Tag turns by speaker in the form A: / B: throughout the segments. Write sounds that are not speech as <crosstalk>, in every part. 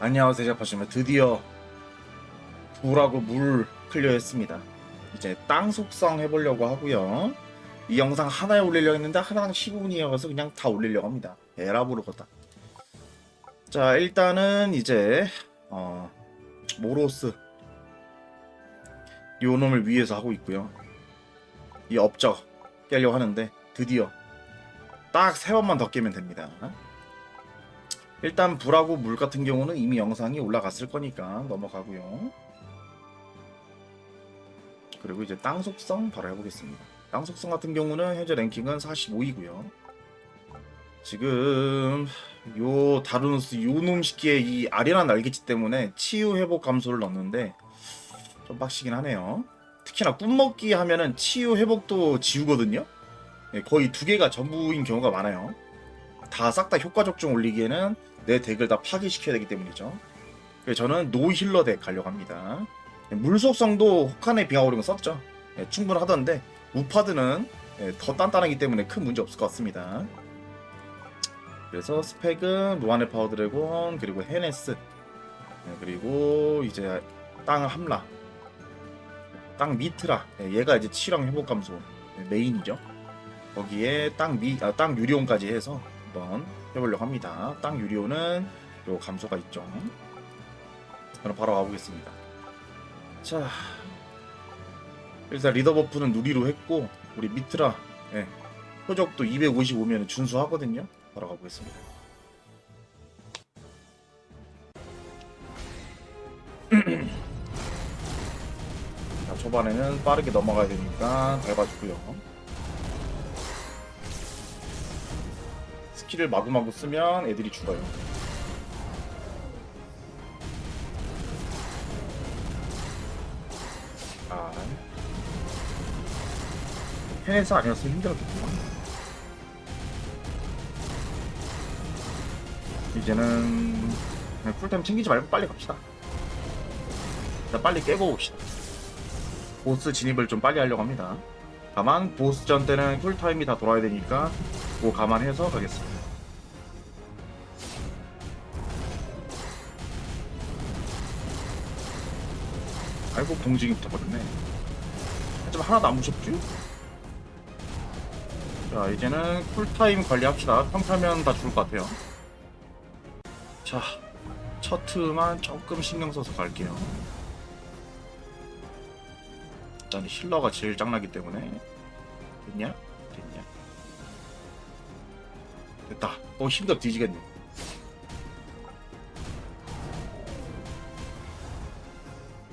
A: 안녕하세요 제파시면 드디어 불하고 물 클리어했습니다. 이제 땅 속성 해보려고 하고요. 이 영상 하나에 올리려고 했는데 하나당 15분이어서 그냥 다 올리려고 합니다. 에라브로 걷다. 자 일단은 이제 어 모로스. 요 놈을 위해서 하고 있고요. 이 업적 깨려고 하는데 드디어 딱 세 번만 더 깨면 됩니다 일단 불하고 물 같은 경우는 이미 영상이 올라갔을 거니까 넘어가고요. 그리고 이제 땅 속성 바로 해보겠습니다. 땅 속성 같은 경우는 현재 랭킹은 45위고요. 지금 요 다루누스 요놈 시기에 이 아련한 날개짓 때문에 치유 회복 감소를 넣는데 좀 빡시긴 하네요. 특히나 꿈먹기 하면은 치유 회복도 지우거든요. 예, 거의 두 개가 전부인 경우가 많아요. 다 싹 다 효과 적중 올리기에는 내 덱을 다 파괴시켜야 되기 때문이죠. 그래서 저는 노 힐러 덱 가려고 합니다. 물 속성도 혹한의 빙하오링을 썼죠. 예, 충분하던데 우파드는 예, 더 단단하기 때문에 큰 문제 없을 것 같습니다. 그래서 스펙은 무한의 파워 드래곤 그리고 헤네스 예, 그리고 이제 땅 함라 땅 미트라 예, 얘가 이제 치랑 회복 감소 예, 메인이죠. 거기에 땅 미, 아, 땅 유리온까지 해서 한번 해보려고 합니다. 땅 유리온은 요 감소가 있죠. 그럼 바로 가보겠습니다. 자, 일단 리더 버프는 누리로 했고 우리 미트라 예, 표적도 255면 준수하거든요. 바로 가보겠습니다. <clears throat> 자, 초반에는 빠르게 넘어가야 되니까 밟아주고요. 스킬을 마구마구 쓰면 애들이 죽어요. 아. 헤네스 아니었으면 힘들었겠구만. 이제는 그냥 풀타임 챙기지 말고 빨리 갑시다. 일단 빨리 깨고 옵시다. 보스 진입을 좀 빨리 하려고 합니다. 다만 보스전 때는 쿨타임이 다 돌아야 되니까 그거 감안해서 가겠습니다. 아이고 공중이 붙어버렸네. 하지만 하나도 안 무섭지? 자 이제는 쿨타임 관리합시다. 평타면 다 죽을 것 같아요. 자, 첫 트만 조금 신경 써서 갈게요. 일단 힐러가 제일 짱나기 때문에? 됐냐? 됐다. 또 힘들어 뒤지겠네.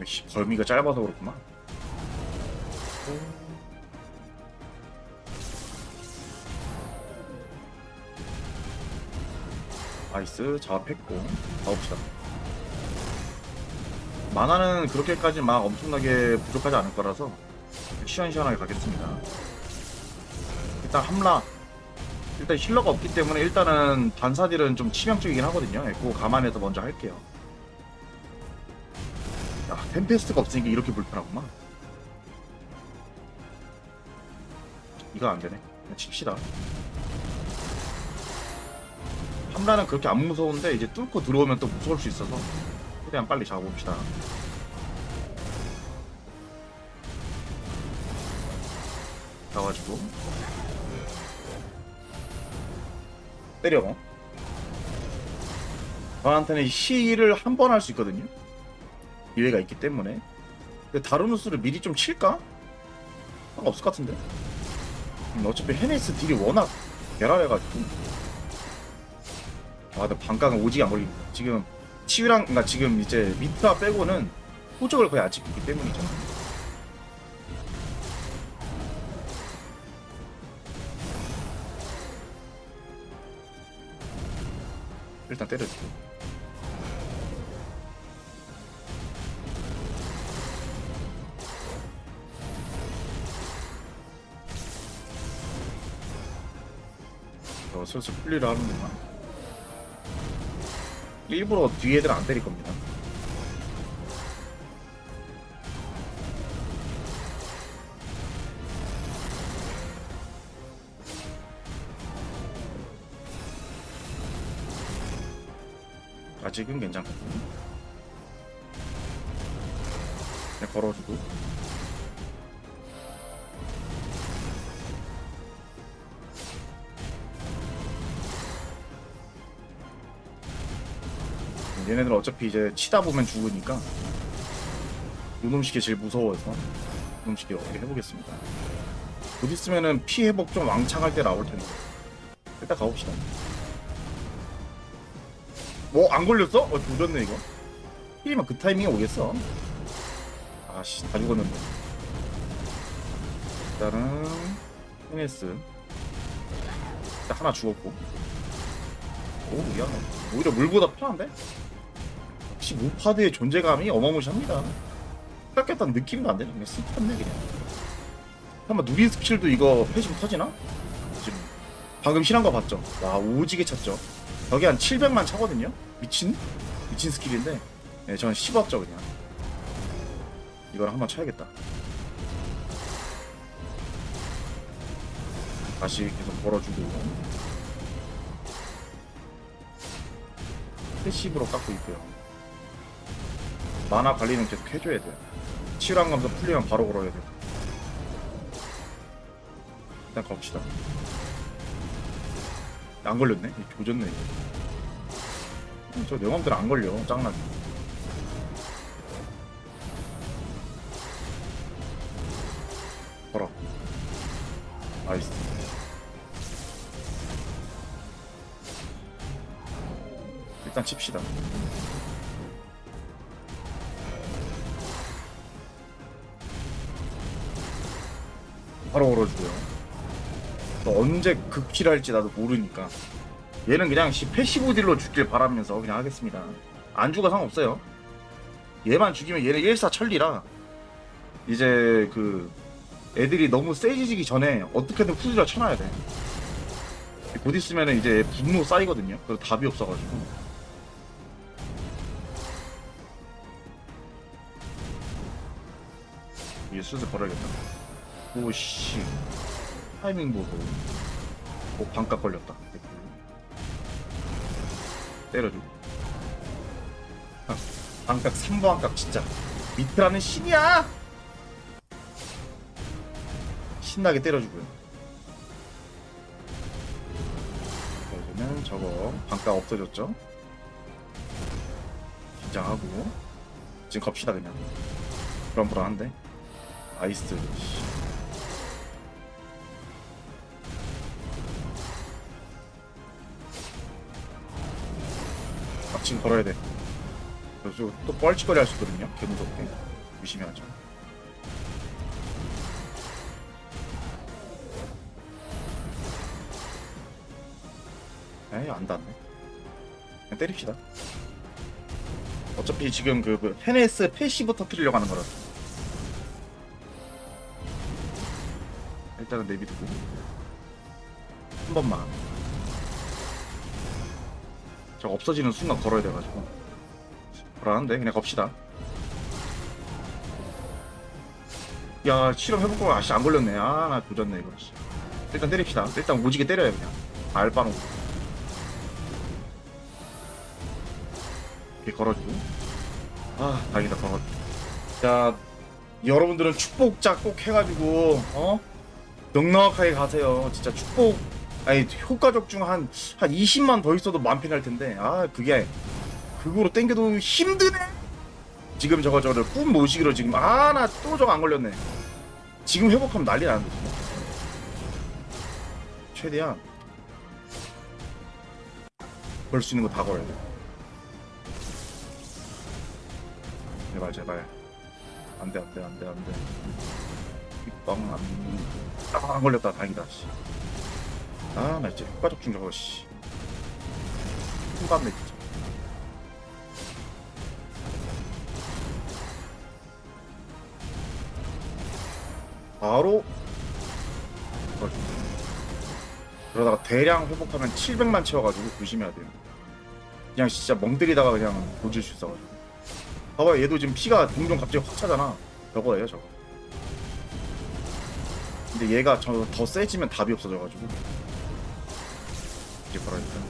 A: 역시 벌미가 짧아서 그렇구만. 나이스 자업했고 가봅시다. 만화는 그렇게까지 막 엄청나게 부족하지 않을 거라서 시원시원하게 가겠습니다. 일단 함라 일단 힐러가 없기 때문에 일단은 반사딜은 좀 치명적이긴 하거든요. 예, 그거 감안해서 먼저 할게요. 야, 템페스트가 없으니까 이렇게 불편하구만. 이거 안 되네. 그냥 칩시다. 함라는 그렇게 안 무서운데 이제 뚫고 들어오면 또 무서울 수 있어서 최대한 빨리 잡아봅시다. 가가지고 때려. 저한테는 시를 한번 할 수 있거든요. 기회가 있기 때문에. 근데 다루누스를 미리 좀 칠까? 상관없을 것 같은데. 음, 어차피 헤네스 딜이 워낙 대랄해가지고. 아, 근데 반강은 오지게 안 걸립니다. 지금 치유랑, 그러니까 지금 이제 미트와 빼고는 호적을 거의 안 찍기 때문이죠. 일단 때려주고. 어, 슬슬 풀리를 하는구나. 일부러 뒤에 애들 안 때릴 겁니다. 아직 아직은 괜찮고. 그냥 걸어주고. 얘네들 어차피 이제 치다 보면 죽으니까 요놈식이 제일 무서워서 요놈식이 어떻게 해보겠습니다. 곧 있으면은 피 회복 좀 왕창 할 때 나올 텐데. 일단 가봅시다 뭐 안 걸렸어? 어 조졌네 이거. 힐이면 그 타이밍에 오겠어. 아씨 다 죽었는데 일단은 헤네스. 일단 하나 죽었고. 오야 오히려 물보다 편한데? 역시 무파드의 존재감이 어마무시합니다. 깎였다는 느낌도 안 되네. 그냥 쓱 탔네 그냥. 한번 누리 스킬도 이거 패시브 터지나? 지금. 방금 실한 거 봤죠? 와 오지게 찼죠 여기 한 700만 차거든요? 미친? 미친 스킬인데. 네, 저는 씹었죠 그냥. 이걸 한번 쳐야겠다. 다시 계속 걸어주고. 패시브로 깎고 있고요. 만화 관리는 계속 해줘야 돼요. 치유랑 감소 풀리면 바로 걸어야 돼요. 일단 갑시다 안 걸렸네? 조졌네. 저 내맘대로 안 걸려. 짱나게. 걸어 나이스. 일단 칩시다. 바로 걸어주고요. 또 언제 극킬할지 나도 모르니까. 얘는 그냥 시 패시브 딜로 죽길 바라면서 그냥 하겠습니다. 안 죽어 상관없어요. 얘만 죽이면 얘는 1사 천리라. 이제 그 애들이 너무 세지기 전에 어떻게든 후드려 쳐놔야 돼 곧 있으면 이제 분노 쌓이거든요. 그리고 답이 없어가지고. 이게 슬슬 걸어야겠다. 오씨 타이밍 보고 오 반값 걸렸다. 때려주고 아, 반값 3번 반값 진짜. 미트라는 신이야! 신나게 때려주고요. 그러면 저거 반값 없어졌죠? 긴장하고. 지금 겁시다 그냥. 불안불안한데. 아이스 지금 걸어야 돼. 그래서 또 뻘짓거리 할 수 있거든요. 개무섭게. 조심해야죠. 에이, 안 닿네. 그냥 때립시다. 어차피 지금 그, 그 헤네스 패시브 터트리려고 하는 거라서. 일단은 내비두고. 한 번만. 저거 없어지는 순간 걸어야 돼가지고. 불안한데 그냥 겁시다. 야 실험 해볼 거가 아씨 안 걸렸네. 아나 조졌네 이거 씨. 일단 때립시다. 일단 오지게 때려요 그냥. 알바노 이렇게 걸어주고. 아 다행이다 걸어. 자 여러분들은 축복자 꼭 해가지고 어? 넉넉하게 가세요. 진짜 축복 아니 효과적 중 한 한 20만 더 있어도 만피 날 텐데. 아 그게 그거로 땡겨도 힘드네. 지금 저거 저거 꿈 모시기로 지금 아 나 또 저거 안 걸렸네. 지금 회복하면 난리 나는데 지금. 최대한 걸 수 있는 거 다 걸어야 돼. 제발 제발. 안돼 안돼 안돼 안돼. 뻥 안, 아, 안 걸렸다. 다행이다 씨. 아, 나 진짜 효과 적 중 저거, 씨. 후감네, 진짜. 바로. 그러다가 대량 회복하면 700만 채워가지고 조심해야 돼요. 그냥 진짜 멍들이다가 그냥 도질 수 있어가지고. 봐봐, 얘도 지금 피가 종종 갑자기 확 차잖아. 저거예요, 저거. 근데 얘가 저 더 세지면 답이 없어져가지고. 이제 걸어야겠다.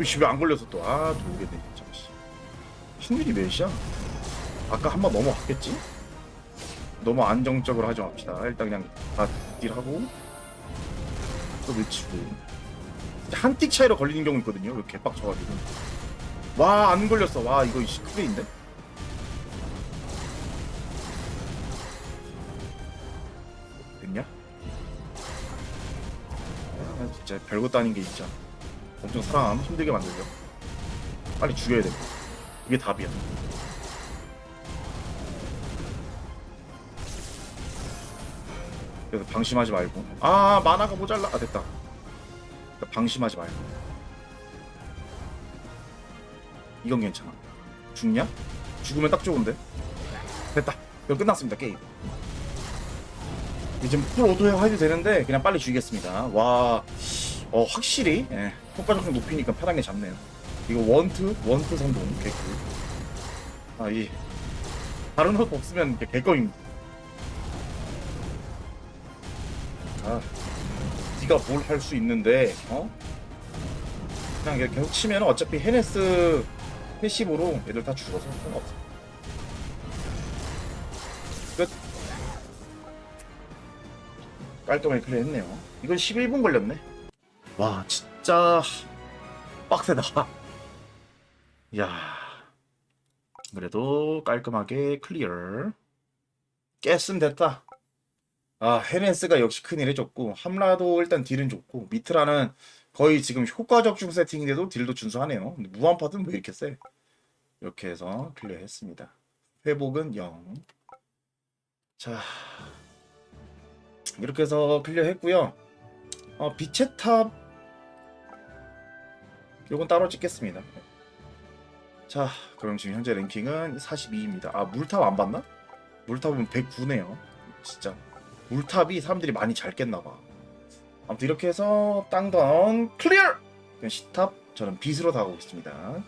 A: 이씨 왜안 걸려서 또아 돌게 돼 진짜 씨. 신들이 몇이야? 아까 한 번 넘어갔겠지? 너무 안정적으로 하지 맙시다 일단 그냥 다 딜하고 또 외치고 한 틱 차이로 걸리는 경우 있거든요 이거 개빡쳐가지고 와 안 걸렸어 와 이거 크게인데? 진짜 별것도 아닌 게 진짜 엄청 사람 힘들게 만들죠. 빨리 죽여야 돼. 이게 답이야. 그래서 방심하지 말고. 아 만화가 모자라. 아 됐다. 그러니까 방심하지 말고. 이건 괜찮아. 죽냐? 죽으면 딱 좋은데? 됐다. 이거 끝났습니다 게임 이제 풀 오토 해도 되는데 그냥 빨리 죽이겠습니다 와 어, 확실히 예, 효과적성 높이니까 편하게 잡네요 이거 원투 원투 성공 개꿀 아 이 다른 옷 없으면 이렇게 개꺼입니다 아, 네가 뭘 할 수 있는데, 어? 그냥 계속 치면 어차피 헤네스 패시브로 애들 다 죽어서 상관없어. 깔끔하게 클리어했네요. 이건 11분 걸렸네. 와, 진짜 빡세다. <laughs> 야, 그래도 깔끔하게 클리어. 깼으면 됐다. 아, 헤렌스가 역시 큰일 해줬고, 함라도 일단 딜은 좋고, 미트라는 거의 지금 효과 적 중 세팅인데도 딜도 준수하네요. 근데 무한파드는 왜 이렇게 세? 이렇게 해서 클리어 했습니다. 회복은 0. 자, 이렇게 해서 클리어 했고요. 어, 빛의 탑, 요건 따로 찍겠습니다. 자, 그럼 지금 현재 랭킹은 42입니다. 아, 물탑 안 봤나? 물탑은 109네요. 진짜. 물탑이 사람들이 많이 잘 깼나봐. 아무튼 이렇게 해서 땅다운 클리어! 시탑 저는 빛으로 다가오고 있습니다.